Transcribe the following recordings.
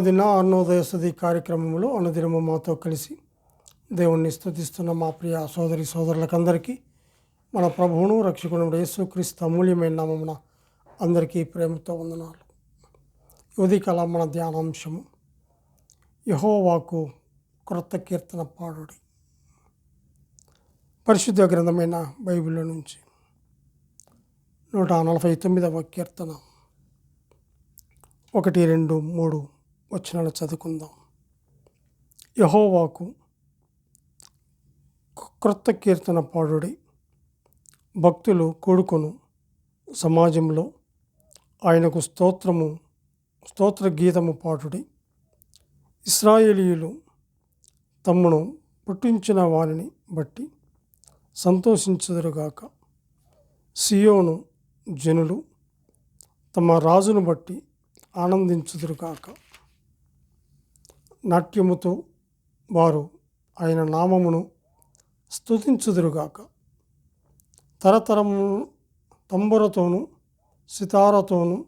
అనుదిన అన్నోదయ సది కార్యక్రమంలో అనుదినము మాతో కలిసి దేవుణ్ణి స్తుతిస్తున్న మా ప్రియ సోదరి సోదరులకందరికీ మన ప్రభువును రక్షకుడు యేసుక్రీస్తు అమూల్యమైన నామమున అందరికీ ప్రేమతో వందనాలు. ఉదికల మన ధ్యానాంశము. యహోవాకు క్రొత్త కీర్తన పాడుడి. పరిశుద్ధ గ్రంథమైన బైబిల్ నుంచి నూట నలభై తొమ్మిదవ కీర్తన. ఒకటి రెండు మూడు. వచ్చిన చదువుకుందాం. యహోవాకు క్రొత్త కీర్తన పాడుడి భక్తులు కూడుకొను. సమాజంలో ఆయనకు స్తోత్రము స్తోత్ర గీతము పాడుడి ఇస్రాయేలీయులు తమ్మును పుట్టించిన వారిని బట్టి సంతోషించదురుగాక సియోను జనులు తమ రాజును బట్టి ఆనందించుదురుగాక నాట్యముతో వారు ఆయన నామమును స్తుతించుదురుగాక. తరతరము తంబురతోనూ సితారతోనూ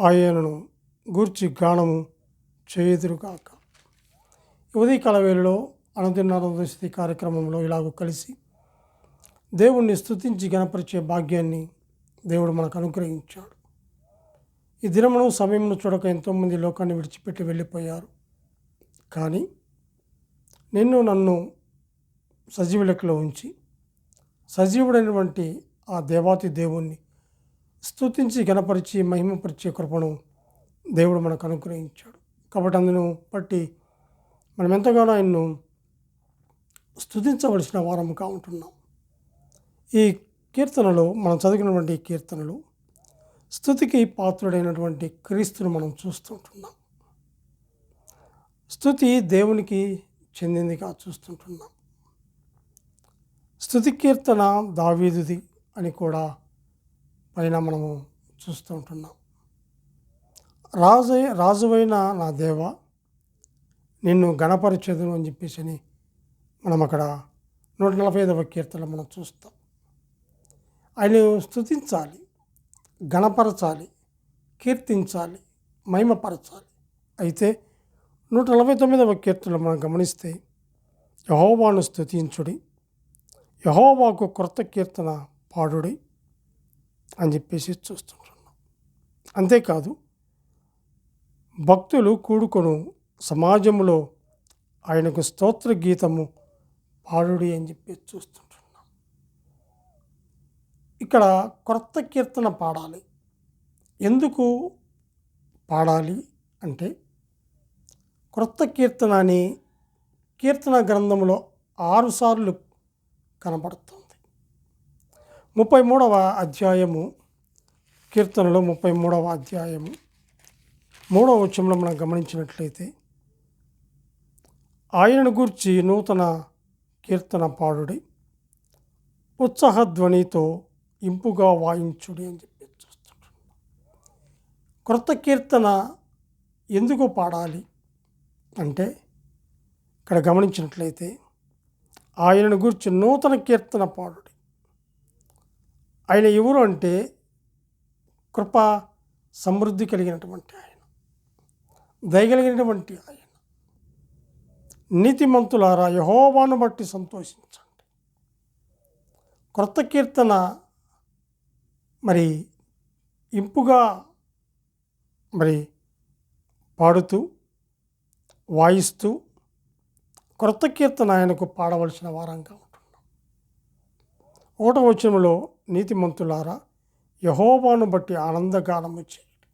ఆయనను గూర్చి గానము చేయుదురుగాక. ఉదయ కలవేళలో అనుదిన కార్యక్రమంలో ఇలాగ కలిసి దేవుణ్ణి స్తుతించి గణపరిచే భాగ్యాన్ని దేవుడు మనకు అనుగ్రహించాడు. ఈ దినమును సమయంలో చూడక ఎంతోమంది లోకాన్ని విడిచిపెట్టి వెళ్ళిపోయారు. కానీ నిన్ను నన్ను సజీవ లెక్కలో ఉంచి సజీవుడైనటువంటి ఆ దేవాతి దేవుణ్ణి స్తుతించి గణపరిచి మహిమపరిచే కృపను దేవుడు మనకు అనుగ్రహించాడు. కాబట్టి అందును బట్టి మనం ఎంతగానో ఆయన్ను స్తుతించవలసిన వారముగా ఉంటున్నాం. ఈ కీర్తనలో మనం చదివినటువంటి కీర్తనలు స్థుతికి పాత్రుడైనటువంటి క్రీస్తును మనం చూస్తుంటున్నాం. స్థుతి దేవునికి చెందిందిగా చూస్తుంటున్నాం. స్థుతి కీర్తన దావీదుది అని కూడా పైన మనము చూస్తూ ఉంటున్నాం రాజు రాజువైన నా దేవ నిన్ను గణపరిచేదును అని చెప్పేసి అని మనం అక్కడ నూట నలభై ఐదవ కీర్తన మనం చూస్తాం. ఆయన స్థుతించాలి. గణపరచాలి కీర్తించాలి మహిమపరచాలి. అయితే నూట నలభై తొమ్మిదవ కీర్తనలు మనం గమనిస్తే యహోవాను స్థుతించుడి యహోవాకు క్రొత్త కీర్తన పాడుడి అని చెప్పేసి చూస్తుంటున్నాం. అంతేకాదు భక్తులు కూడుకొను సమాజంలో ఆయనకు స్తోత్ర గీతము పాడుడి అని చెప్పి చూస్తుంటున్నాం. ఇక్కడ క్రొత్త కీర్తన పాడాలి. ఎందుకు పాడాలి అంటే క్రొత్త కీర్తన అని కీర్తన గ్రంథంలో ఆరుసార్లు కనబడుతుంది. ముప్పై మూడవ అధ్యాయము కీర్తనలో ముప్పై మూడవ అధ్యాయము మూడవ వచ్చంలో మనం గమనించినట్లయితే ఆయనను గూర్చి నూతన కీర్తన పాడుడి. ఉత్సాహధ్వనితో ఇంపుగా వాయించుడి అని చెప్పి చూస్తుంటున్నాం క్రొత్త కీర్తన ఎందుకు పాడాలి అంటే ఇక్కడ గమనించినట్లయితే ఆయనను గురించి నూతన కీర్తన పాడుడి. ఆయన ఎవరు అంటే కృప సమృద్ధి కలిగినటువంటి ఆయన. దయగలిగినటువంటి ఆయన. నీతిమంతులారా యహోవాను బట్టి సంతోషించండి. క్రొత్త కీర్తన మరి ఇంపుగా మరి పాడుతూ వాయిస్తూ క్రొత్త కీర్తన ఆయనకు పాడవలసిన వారంగా ఉంటున్నాం. ఒకటో వచనంలో నీతిమంతులారా యహోవాను బట్టి ఆనందగానము చేయండి.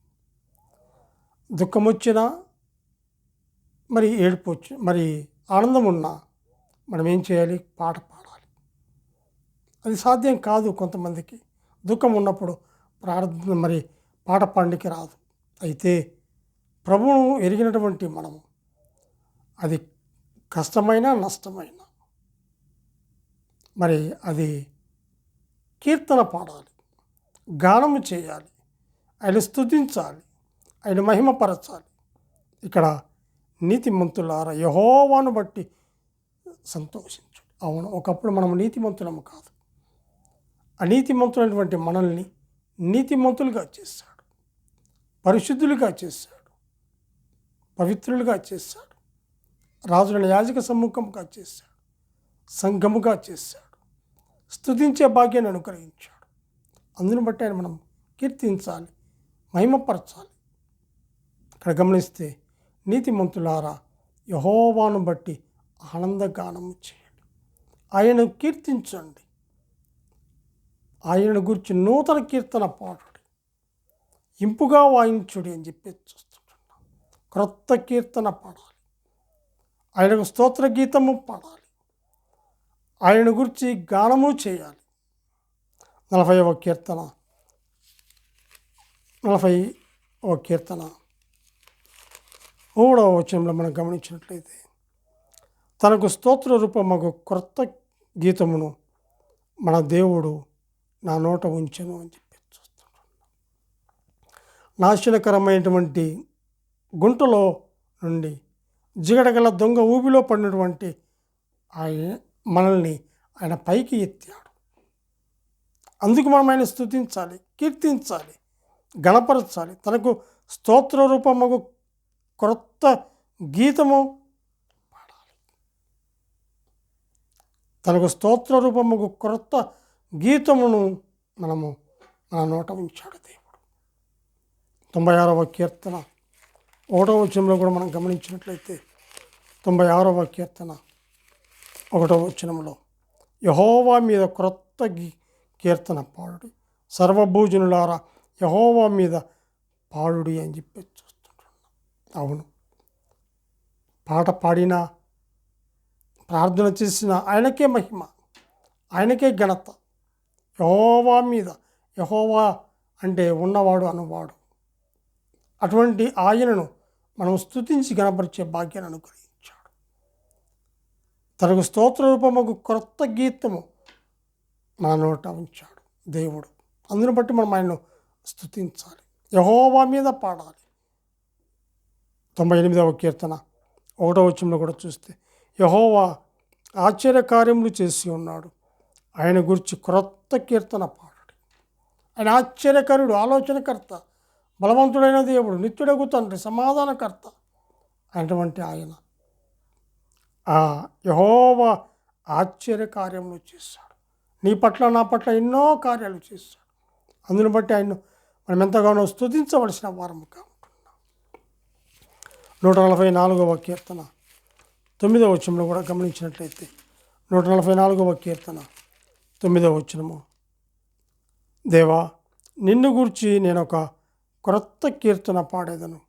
దుఃఖం వచ్చినా మరి ఏడుపు వచ్చి మరి ఆనందం ఉన్నా మనం ఏం చేయాలి? పాట పాడాలి. అది సాధ్యం కాదు కొంతమందికి. దుఃఖం ఉన్నప్పుడు ప్రార్థన మరి పాట పాడడానికి రాదు. అయితే ప్రభువును ఎరిగినటువంటి మనము అది కష్టమైన నష్టమైన మరి అది కీర్తన పాడాలి గానము చేయాలి ఆయన స్థుతించాలి ఆయన మహిమపరచాలి. ఇక్కడ నీతిమంతులారా యహోవాను బట్టి సంతోషించు. అవును ఒకప్పుడు మనం నీతిమంతులము కాదు. అనీతిమంతులైనటువంటి మనల్ని నీతిమంతులుగా చేశాడు పరిశుద్ధులుగా చేశాడు పవిత్రులుగా చేశాడు రాజులను యాజక సమ్ముఖంగా చేశాడు సంఘముగా చేశాడు స్తుతించే భాగ్యాన్ని అనుగ్రహించాడు. అందును బట్టి ఆయన మనం కీర్తించాలి మహిమపరచాలి. ఇక్కడ గమనిస్తే నీతిమంతులారా యహోవాను బట్టి ఆనందగానము చేయండి. ఆయనను కీర్తించండి. ఆయనను గురించి నూతన కీర్తన పాడుడి. ఇంపుగా వాయించుడి అని చెప్పి చూస్తుంటున్నాం. క్రొత్త కీర్తన పాడాలి. ఆయనకు స్తోత్ర గీతము పాడాలి. ఆయన గురించి గానము చేయాలి. నలభైవ కీర్తన. నలభై ఓ కీర్తన. మూడవ వచనంలో మనం గమనించినట్లయితే తనకు స్తోత్ర రూపమగు క్రొత్త గీతమును మన దేవుడు నా నోట ఉంచెను అని చెప్పి చూస్తున్నాం నాశనకరమైనటువంటి గుంటలో నుండి జిగడగల దొంగ ఊబిలో పడినటువంటి ఆయన మనల్ని ఆయన పైకి ఎత్తాడు. అందుకు మనం ఆయన స్థుతించాలి కీర్తించాలి గణపరచాలి. తనకు స్తోత్ర రూపమగు క్రొత్త గీతము పాడాలి. తనకు స్తోత్ర రూపముకు క్రొత్త గీతమును మనము మన నోట ఉంచాడు దేవుడు. తొంభై ఆరవ కీర్తన ఒకటవ వచనంలో కూడా మనం గమనించినట్లయితే తొంభై ఆరవ కీర్తన ఒకటవ వచనంలో యహోవా మీద క్రొత్త గీ కీర్తన పాడుడి. సర్వభూజనులారా యహోవా మీద పాడుడి అని చెప్పి చూస్తుంటున్నాం. అవును. పాట పాడినా ప్రార్థన చేసిన ఆయనకే మహిమ ఆయనకే ఘనత. యహోవా మీద యహోవా అంటే ఉన్నవాడు అనువాడు. అటువంటి ఆయనను మనం స్తుతించి గణపరిచే భాగ్యాన్ని అనుగ్రహించాడు. తనకు స్తోత్ర రూపముకు క్రొత్త గీతము మన నోట ఉంచాడు దేవుడు. అందును బట్టి మనం ఆయన్ను స్తుతించాలి. యహోవా మీద పాడాలి. తొంభై ఎనిమిదవ కీర్తన ఒకటో వచ్చంలో కూడా చూస్తే యహోవా ఆశ్చర్య కార్యములు చేసి ఉన్నాడు. ఆయన గురించి క్రొత్త కీర్తన పాడడు. ఆయన ఆశ్చర్యకరుడు ఆలోచనకర్త బలవంతుడైన దేవుడు నిత్యుడగు తండ్రి సమాధానకర్త అటువంటి ఆయన. ఆ యహోవ ఆశ్చర్య కార్యములు చేశాడు. నీ పట్ల నా పట్ల ఎన్నో కార్యాలు చేశాడు. అందుని బట్టి ఆయన మనం ఎంతగానో స్తుతించవలసిన వారముగా ఉంటున్నాం. నూట నలభై నాలుగవ కీర్తన. తొమ్మిదవ వచ్చంలో కూడా గమనించినట్లయితే నూట నలభై నాలుగవ కీర్తన. తొమ్మిదవ వచనము. దేవా నిన్ను గూర్చి నేను ఒక క్రొత్త కీర్తన పాడేదను.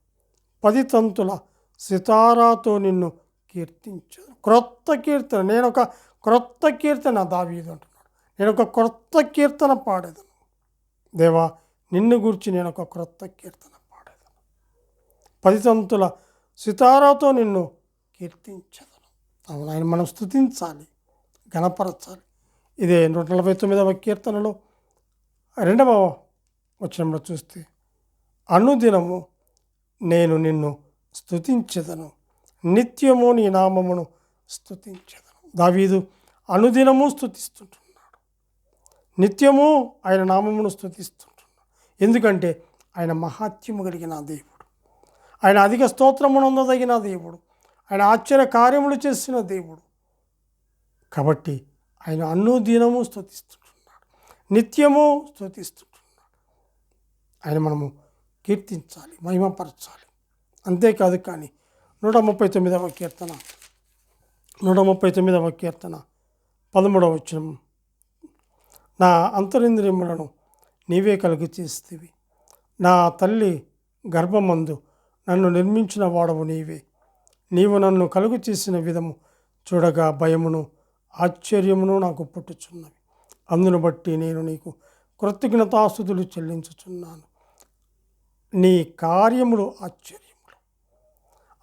పది తంతుల సితారాతో నిన్ను కీర్తించదు క్రొత్త కీర్తన నేను ఒక క్రొత్త కీర్తన దావీదు అంటున్నాడు. నేను ఒక క్రొత్త కీర్తన పాడేదను. దేవా నిన్ను గురించి నేను ఒక క్రొత్త కీర్తన పాడేదను. పది తంతుల సితారాతో నిన్ను కీర్తించదను. అవును ఆయన మనం స్థుతించాలి గణపరచాలి. ఇదే నూట నలభై తొమ్మిదవ కీర్తనలో రెండవ వచనంలో చూస్తే అనుదినము నేను నిన్ను స్థుతించదను నిత్యము నీ నామమును స్థుతించదను దావీదు అనుదినము స్థుతిస్తుంటున్నాడు నిత్యము ఆయన నామమును స్థుతిస్తుంటున్నాడు ఎందుకంటే ఆయన మహాత్యము కలిగిన దేవుడు. ఆయన అధిక స్తోత్రమునందదగిన దేవుడు. ఆయన ఆశ్చర్య కార్యములు చేసిన దేవుడు. కాబట్టి ఆయన అనుదినము స్థుతిస్తుంటున్నాడు నిత్యము స్థుతిస్తుంటున్నాడు ఆయన మనము కీర్తించాలి మహిమపరచాలి. అంతేకాదు కానీ నూట ముప్పై తొమ్మిదవ కీర్తన నూట ముప్పై తొమ్మిదవ కీర్తన పదమూడవ వచ్చిన నా అంతరింద్రియములను నీవే కలుగు చేస్తేవి నా తల్లి గర్భమందు నన్ను నిర్మించిన వాడవు నీవే. నీవు నన్ను కలుగు చేసిన విధము చూడగా భయమును ఆశ్చర్యమును నాకు పుట్టుచున్నవి. అందును బట్టి నేను నీకు కృతజ్ఞతాస్థుతులు చెల్లించుచున్నాను. నీ కార్యములు ఆశ్చర్యములు.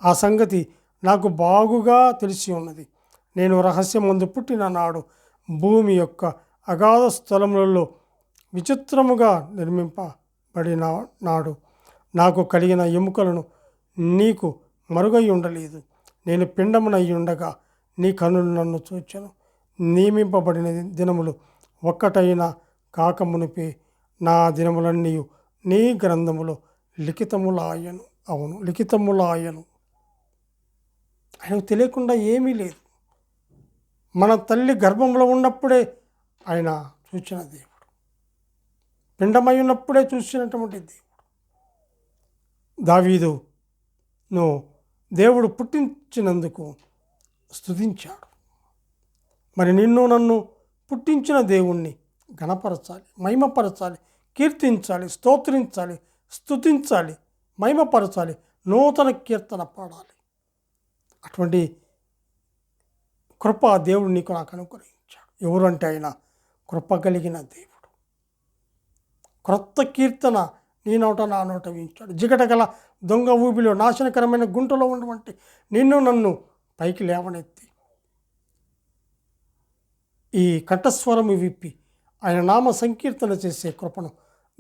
ఆ సంగతి నాకు బాగుగా తెలిసి ఉన్నది. నేను రహస్యమందు పుట్టిన నాడు భూమి యొక్క అగాధ స్థలములలో విచిత్రముగా నిర్మింపబడిన నాడు నాకు కలిగిన ఎముకలను నీకు మరుగై ఉండలేదు. నేను పిండమునై ఉండగా నీ కనులు నన్ను చూచను. నియమింపబడిన దినములు ఒక్కటైన కాకమునిపే నా దినములన్నీ నీ గ్రంథములో లిఖితములాయను. అవును లిఖితములాయను. ఆయనకు తెలియకుండా ఏమీ లేదు. మన తల్లి గర్భంలో ఉన్నప్పుడే ఆయన చూసిన దేవుడు. పిండమై ఉన్నప్పుడే చూసినటువంటి దేవుడు. దావీదు నువ్వు దేవుడు పుట్టించినందుకు స్తుతించాడు. మరి నిన్ను నన్ను పుట్టించిన దేవుణ్ణి గణపరచాలి మహిమపరచాలి కీర్తించాలి స్తోత్రించాలి స్తుతించాలి మహిమపరచాలి నూతన కీర్తన పాడాలి. అటువంటి కృప దేవుడు నీకు నాకు అనుగ్రహించాడు. ఎవరంటే ఆయన కృప కలిగిన దేవుడు. క్రొత్త కీర్తన నీ నోట నా నోట వించాడు. జిగట గల దొంగ ఊబిలో నాశనకరమైన గుంటలో ఉన్నటువంటి నిన్ను నన్ను పైకి లేవనెత్తి ఈ కంఠస్వరము విప్పి ఆయన నామ సంకీర్తన చేసే కృపను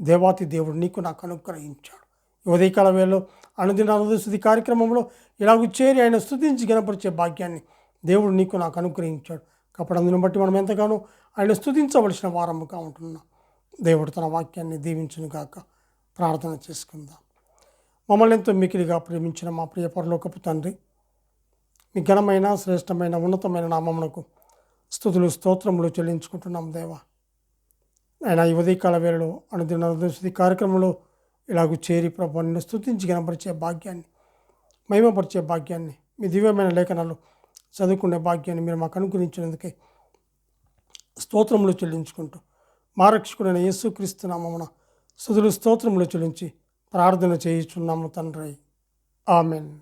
దేవాతి దేవుడు నీకు నాకు అనుగ్రహించాడు. ఉదయకాల వేళలో అనుదిన అనుదశుద్ధి కార్యక్రమంలో ఇలాగ చేరి ఆయన స్థుతించి గణపరిచే భాగ్యాన్ని దేవుడు నీకు నాకు అనుగ్రహించాడు. కాబట్టి అందుని బట్టి మనం ఎంతగానో ఆయన స్థుతించవలసిన వారముగా ఉంటున్నాం. దేవుడు తన వాక్యాన్ని దీవించును గాక. ప్రార్థన చేసుకుందాం. మమ్మల్ని ఎంతో మికిలిగా ప్రేమించిన మా ప్రియ పరలోకపు తండ్రి మీ ఘనమైన శ్రేష్టమైన ఉన్నతమైన నామమునకు స్థుతులు స్తోత్రములు చెల్లించుకుంటున్నాం దేవా. ఆయన ఈ ఉదయకాల వేళలో అనుదిన స్థుతి కార్యక్రమంలో ఇలాగ చేరి ప్రభు నిన్ను స్థుతించి కనపరిచే భాగ్యాన్ని మహిమపరిచే భాగ్యాన్ని మీ దివ్యమైన లేఖనాలు చదువుకునే భాగ్యాన్ని మీరు మాకు అనుగ్రహించినందుకే స్తోత్రములు చెల్లించుకుంటూ మా రక్షకుడైన యేసుక్రీస్తు నామమున స్థుతులు స్తోత్రములు చెల్లించి ప్రార్థన చేయుచున్నాము తండ్రి. ఆమెన్.